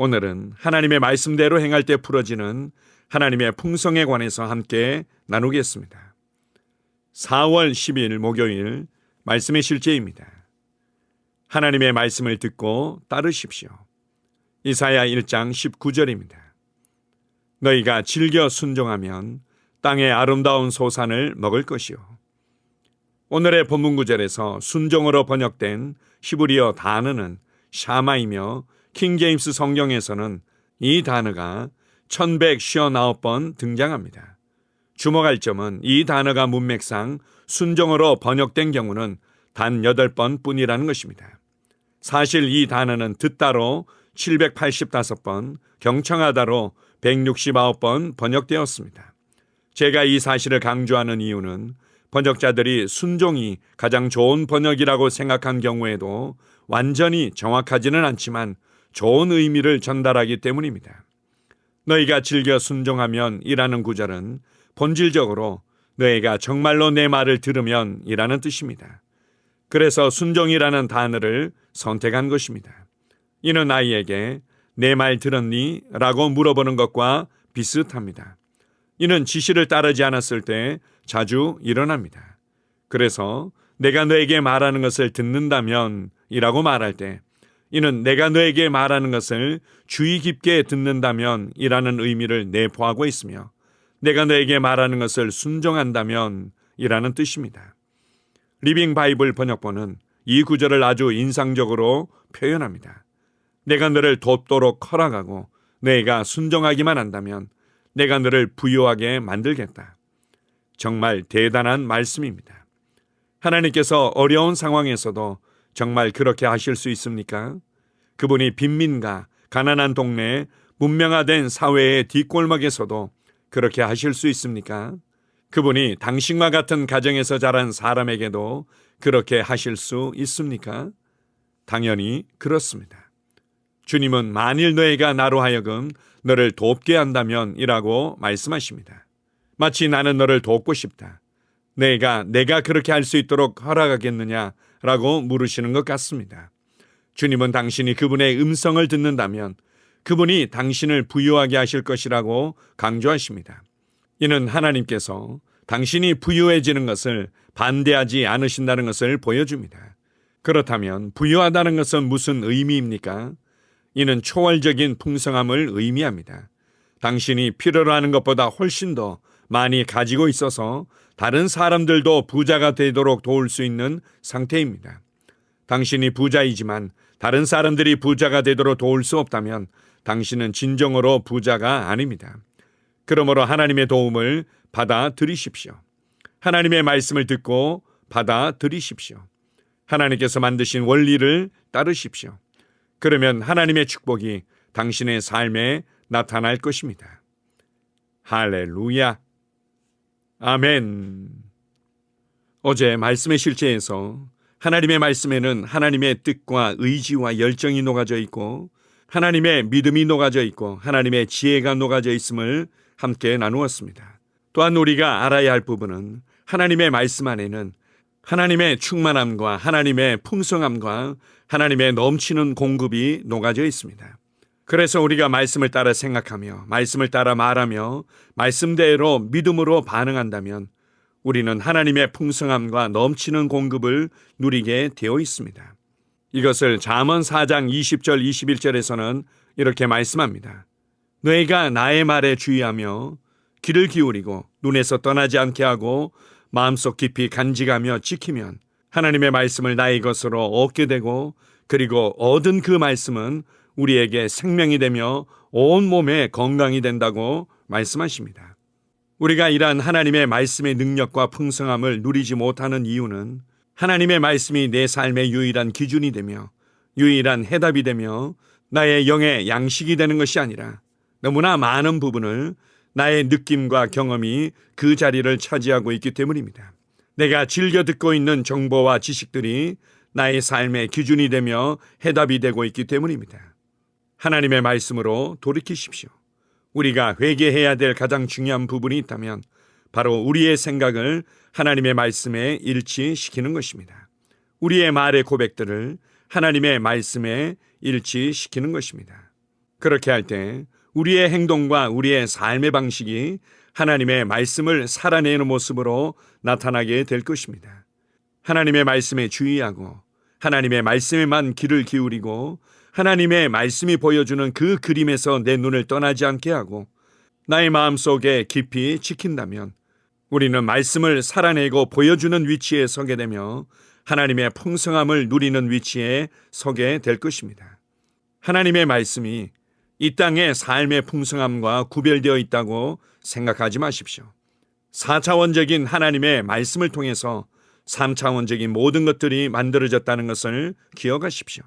오늘은 하나님의 말씀대로 행할 때 풀어지는 하나님의 풍성에 관해서 함께 나누겠습니다. 4월 10일 목요일 말씀의 실제입니다. 하나님의 말씀을 듣고 따르십시오. 이사야 1장 19절입니다. 너희가 즐겨 순종하면 땅의 아름다운 소산을 먹을 것이요. 오늘의 본문 구절에서 순종으로 번역된 히브리어 단어는 샤마이며 킹제임스 성경에서는 이 단어가 1159번 등장합니다. 주목할 점은 이 단어가 문맥상 순종으로 번역된 경우는 단 8번 뿐이라는 것입니다. 사실 이 단어는 듣다로 785번, 경청하다로 169번 번역되었습니다. 제가 이 사실을 강조하는 이유는 번역자들이 순종이 가장 좋은 번역이라고 생각한 경우에도 완전히 정확하지는 않지만 좋은 의미를 전달하기 때문입니다. 너희가 즐겨 순종하면 이라는 구절은 본질적으로 너희가 정말로 내 말을 들으면 이라는 뜻입니다. 그래서 순종이라는 단어를 선택한 것입니다. 이는 아이에게 내 말 들었니? 라고 물어보는 것과 비슷합니다. 이는 지시를 따르지 않았을 때 자주 일어납니다. 그래서 내가 너에게 말하는 것을 듣는다면 이라고 말할 때 이는 내가 너에게 말하는 것을 주의 깊게 듣는다면 이라는 의미를 내포하고 있으며 내가 너에게 말하는 것을 순종한다면 이라는 뜻입니다. 리빙 바이블 번역본은 이 구절을 아주 인상적으로 표현합니다. 내가 너를 돕도록 허락하고 내가 순종하기만 한다면 내가 너를 부유하게 만들겠다. 정말 대단한 말씀입니다. 하나님께서 어려운 상황에서도 정말 그렇게 하실 수 있습니까? 그분이 빈민가, 가난한 동네, 문명화된 사회의 뒷골목에서도 그렇게 하실 수 있습니까? 그분이 당신과 같은 가정에서 자란 사람에게도 그렇게 하실 수 있습니까? 당연히 그렇습니다. 주님은 만일 너희가 나로 하여금 너를 돕게 한다면 이라고 말씀하십니다. 마치 나는 너를 돕고 싶다. 내가 내가 그렇게 할 수 있도록 허락하겠느냐라고 물으시는 것 같습니다. 주님은 당신이 그분의 음성을 듣는다면 그분이 당신을 부유하게 하실 것이라고 강조하십니다. 이는 하나님께서 당신이 부유해지는 것을 반대하지 않으신다는 것을 보여줍니다. 그렇다면 부유하다는 것은 무슨 의미입니까? 이는 초월적인 풍성함을 의미합니다. 당신이 필요로 하는 것보다 훨씬 더 많이 가지고 있어서 다른 사람들도 부자가 되도록 도울 수 있는 상태입니다. 당신이 부자이지만 다른 사람들이 부자가 되도록 도울 수 없다면 당신은 진정으로 부자가 아닙니다. 그러므로 하나님의 도움을 받아들이십시오. 하나님의 말씀을 듣고 받아들이십시오. 하나님께서 만드신 원리를 따르십시오. 그러면 하나님의 축복이 당신의 삶에 나타날 것입니다. 할렐루야. 아멘. 어제 말씀의 실제에서 하나님의 말씀에는 하나님의 뜻과 의지와 열정이 녹아져 있고 하나님의 믿음이 녹아져 있고 하나님의 지혜가 녹아져 있음을 함께 나누었습니다. 또한 우리가 알아야 할 부분은 하나님의 말씀 안에는 하나님의 충만함과 하나님의 풍성함과 하나님의 넘치는 공급이 녹아져 있습니다. 그래서 우리가 말씀을 따라 생각하며 말씀을 따라 말하며 말씀대로 믿음으로 반응한다면 우리는 하나님의 풍성함과 넘치는 공급을 누리게 되어 있습니다. 이것을 잠언 4장 20절 21절에서는 이렇게 말씀합니다. 너희가 나의 말에 주의하며 귀를 기울이고 눈에서 떠나지 않게 하고 마음속 깊이 간직하며 지키면 하나님의 말씀을 나의 것으로 얻게 되고 그리고 얻은 그 말씀은 우리에게 생명이 되며 온 몸에 건강이 된다고 말씀하십니다. 우리가 이러한 하나님의 말씀의 능력과 풍성함을 누리지 못하는 이유는 하나님의 말씀이 내 삶의 유일한 기준이 되며 유일한 해답이 되며 나의 영의 양식이 되는 것이 아니라 너무나 많은 부분을 나의 느낌과 경험이 그 자리를 차지하고 있기 때문입니다. 내가 즐겨 듣고 있는 정보와 지식들이 나의 삶의 기준이 되며 해답이 되고 있기 때문입니다. 하나님의 말씀으로 돌이키십시오. 우리가 회개해야 될 가장 중요한 부분이 있다면 바로 우리의 생각을 하나님의 말씀에 일치시키는 것입니다. 우리의 말의 고백들을 하나님의 말씀에 일치시키는 것입니다. 그렇게 할 때 우리의 행동과 우리의 삶의 방식이 하나님의 말씀을 살아내는 모습으로 나타나게 될 것입니다. 하나님의 말씀에 주의하고 하나님의 말씀에만 귀를 기울이고 하나님의 말씀이 보여주는 그 그림에서 내 눈을 떠나지 않게 하고 나의 마음 속에 깊이 지킨다면 우리는 말씀을 살아내고 보여주는 위치에 서게 되며 하나님의 풍성함을 누리는 위치에 서게 될 것입니다. 하나님의 말씀이 이 땅의 삶의 풍성함과 구별되어 있다고 생각하지 마십시오. 4차원적인 하나님의 말씀을 통해서 3차원적인 모든 것들이 만들어졌다는 것을 기억하십시오.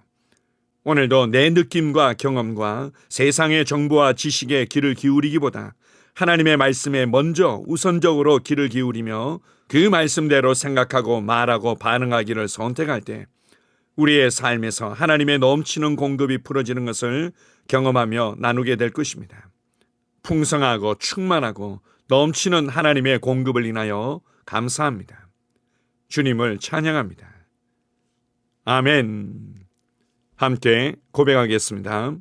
오늘도 내 느낌과 경험과 세상의 정보와 지식에 귀를 기울이기보다 하나님의 말씀에 먼저 우선적으로 귀를 기울이며 그 말씀대로 생각하고 말하고 반응하기를 선택할 때 우리의 삶에서 하나님의 넘치는 공급이 풀어지는 것을 경험하며 나누게 될 것입니다. 풍성하고 충만하고 넘치는 하나님의 공급을 인하여 감사합니다. 주님을 찬양합니다. 아멘. 함께 고백하겠습니다.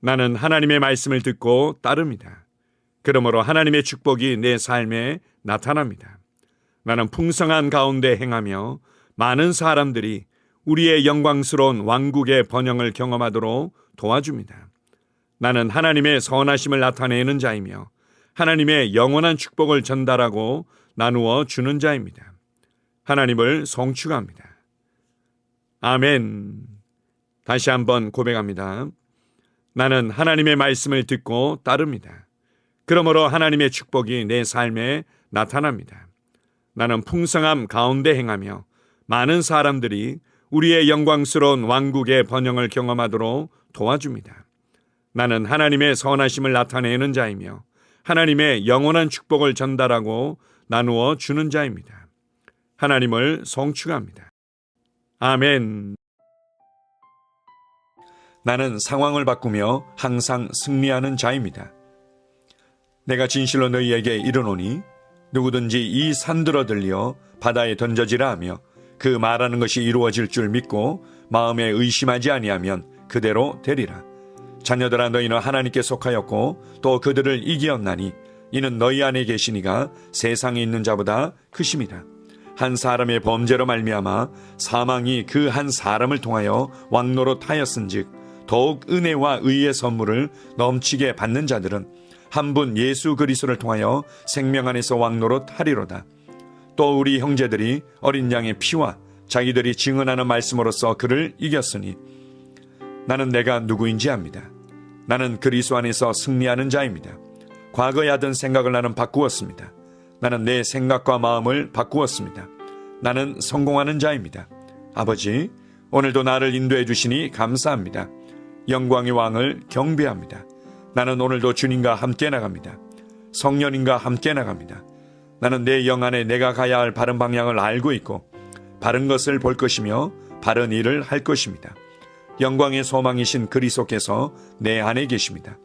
나는 하나님의 말씀을 듣고 따릅니다. 그러므로 하나님의 축복이 내 삶에 나타납니다. 나는 풍성한 가운데 행하며 많은 사람들이 우리의 영광스러운 왕국의 번영을 경험하도록 도와줍니다. 나는 하나님의 선하심을 나타내는 자이며 하나님의 영원한 축복을 전달하고 나누어 주는 자입니다. 하나님을 성취합니다. 아멘. 다시 한번 고백합니다. 나는 하나님의 말씀을 듣고 따릅니다. 그러므로 하나님의 축복이 내 삶에 나타납니다. 나는 풍성함 가운데 행하며 많은 사람들이 우리의 영광스러운 왕국의 번영을 경험하도록 도와줍니다. 나는 하나님의 선하심을 나타내는 자이며 하나님의 영원한 축복을 전달하고 나누어 주는 자입니다. 하나님을 성취합니다. 아멘. 나는 상황을 바꾸며 항상 승리하는 자입니다. 내가 진실로 너희에게 이르노니 누구든지 이 산들어 들려 바다에 던져지라 하며 그 말하는 것이 이루어질 줄 믿고 마음에 의심하지 아니하면 그대로 되리라. 자녀들아 너희는 하나님께 속하였고 또 그들을 이기었나니 이는 너희 안에 계시니가 세상에 있는 자보다 크심이라. 한 사람의 범죄로 말미암아 사망이 그 한 사람을 통하여 왕노로 하였은즉 더욱 은혜와 의의 선물을 넘치게 받는 자들은 한 분 예수 그리스도를 통하여 생명 안에서 왕노로 하리로다. 또 우리 형제들이 어린 양의 피와 자기들이 증언하는 말씀으로써 그를 이겼으니 나는 내가 누구인지 압니다. 나는 그리스도 안에서 승리하는 자입니다. 과거에 하던 생각을 나는 바꾸었습니다. 나는 내 생각과 마음을 바꾸었습니다. 나는 성공하는 자입니다. 아버지, 오늘도 나를 인도해 주시니 감사합니다. 영광의 왕을 경배합니다. 나는 오늘도 주님과 함께 나갑니다. 성령님과 함께 나갑니다. 나는 내 영 안에 내가 가야 할 바른 방향을 알고 있고 바른 것을 볼 것이며 바른 일을 할 것입니다. 영광의 소망이신 그리스도께서 내 안에 계십니다.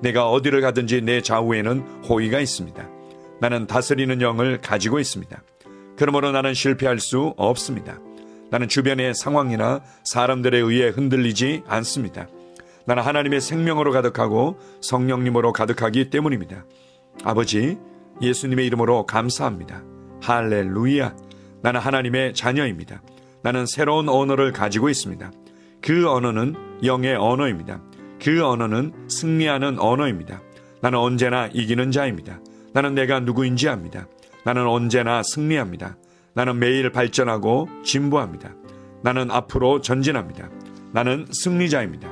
내가 어디를 가든지 내 좌우에는 호의가 있습니다. 나는 다스리는 영을 가지고 있습니다. 그러므로 나는 실패할 수 없습니다. 나는 주변의 상황이나 사람들에 의해 흔들리지 않습니다. 나는 하나님의 생명으로 가득하고 성령님으로 가득하기 때문입니다. 아버지, 예수님의 이름으로 감사합니다. 할렐루야. 나는 하나님의 자녀입니다. 나는 새로운 언어를 가지고 있습니다. 그 언어는 영의 언어입니다. 그 언어는 승리하는 언어입니다. 나는 언제나 이기는 자입니다. 나는 내가 누구인지 압니다. 나는 언제나 승리합니다. 나는 매일 발전하고 진보합니다. 나는 앞으로 전진합니다. 나는 승리자입니다.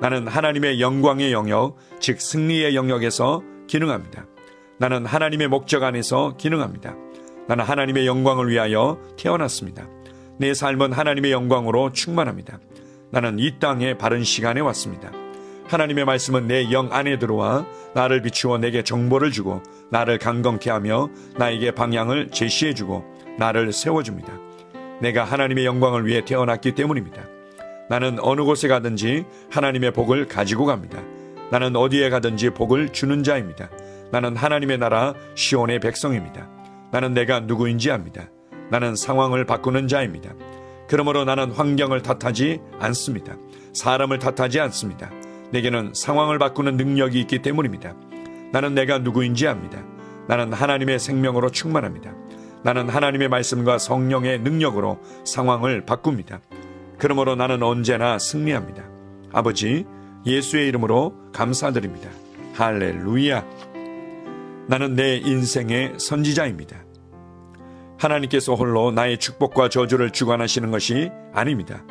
나는 하나님의 영광의 영역, 즉 승리의 영역에서 기능합니다. 나는 하나님의 목적 안에서 기능합니다. 나는 하나님의 영광을 위하여 태어났습니다. 내 삶은 하나님의 영광으로 충만합니다. 나는 이 땅에 바른 시간에 왔습니다. 하나님의 말씀은 내 영 안에 들어와 나를 비추어 내게 정보를 주고 나를 강건케 하며 나에게 방향을 제시해 주고 나를 세워 줍니다. 내가 하나님의 영광을 위해 태어났기 때문입니다. 나는 어느 곳에 가든지 하나님의 복을 가지고 갑니다. 나는 어디에 가든지 복을 주는 자입니다. 나는 하나님의 나라 시온의 백성입니다. 나는 내가 누구인지 압니다. 나는 상황을 바꾸는 자입니다. 그러므로 나는 환경을 탓하지 않습니다. 사람을 탓하지 않습니다. 내게는 상황을 바꾸는 능력이 있기 때문입니다. 나는 내가 누구인지 압니다. 나는 하나님의 생명으로 충만합니다. 나는 하나님의 말씀과 성령의 능력으로 상황을 바꿉니다. 그러므로 나는 언제나 승리합니다. 아버지, 예수의 이름으로 감사드립니다. 할렐루야. 나는 내 인생의 선지자입니다. 하나님께서 홀로 나의 축복과 저주를 주관하시는 것이 아닙니다.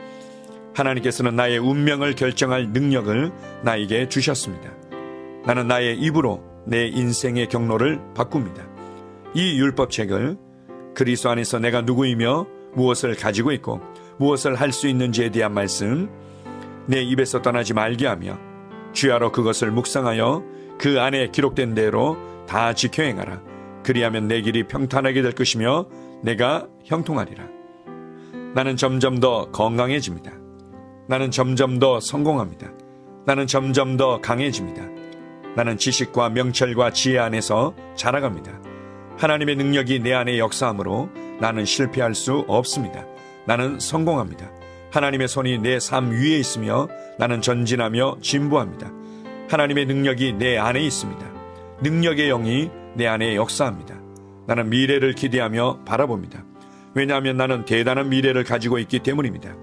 하나님께서는 나의 운명을 결정할 능력을 나에게 주셨습니다. 나는 나의 입으로 내 인생의 경로를 바꿉니다. 이 율법책을 그리스도 안에서 내가 누구이며 무엇을 가지고 있고 무엇을 할 수 있는지에 대한 말씀 내 입에서 떠나지 말게 하며 주야로 그것을 묵상하여 그 안에 기록된 대로 다 지켜 행하라. 그리하면 내 길이 평탄하게 될 것이며 내가 형통하리라. 나는 점점 더 건강해집니다. 나는 점점 더 성공합니다. 나는 점점 더 강해집니다. 나는 지식과 명철과 지혜 안에서 자라갑니다. 하나님의 능력이 내 안에 역사하므로 나는 실패할 수 없습니다. 나는 성공합니다. 하나님의 손이 내 삶 위에 있으며 나는 전진하며 진보합니다. 하나님의 능력이 내 안에 있습니다. 능력의 영이 내 안에 역사합니다. 나는 미래를 기대하며 바라봅니다. 왜냐하면 나는 대단한 미래를 가지고 있기 때문입니다.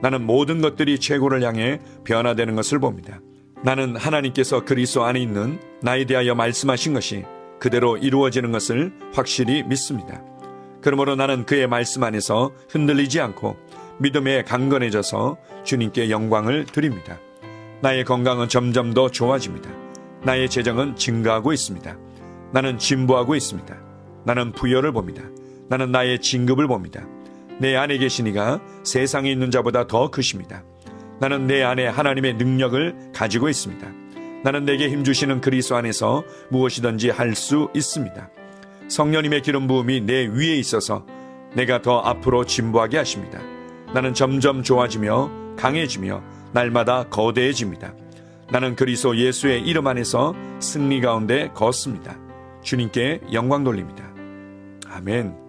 나는 모든 것들이 최고를 향해 변화되는 것을 봅니다. 나는 하나님께서 그리스도 안에 있는 나에 대하여 말씀하신 것이 그대로 이루어지는 것을 확실히 믿습니다. 그러므로 나는 그의 말씀 안에서 흔들리지 않고 믿음에 강건해져서 주님께 영광을 드립니다. 나의 건강은 점점 더 좋아집니다. 나의 재정은 증가하고 있습니다. 나는 진보하고 있습니다. 나는 부여를 봅니다. 나는 나의 진급을 봅니다. 내 안에 계신 이가 세상에 있는 자보다 더 크십니다. 나는 내 안에 하나님의 능력을 가지고 있습니다. 나는 내게 힘주시는 그리스도 안에서 무엇이든지 할 수 있습니다. 성령님의 기름 부음이 내 위에 있어서 내가 더 앞으로 진보하게 하십니다. 나는 점점 좋아지며 강해지며 날마다 거대해집니다. 나는 그리스도 예수의 이름 안에서 승리 가운데 걷습니다. 주님께 영광 돌립니다. 아멘.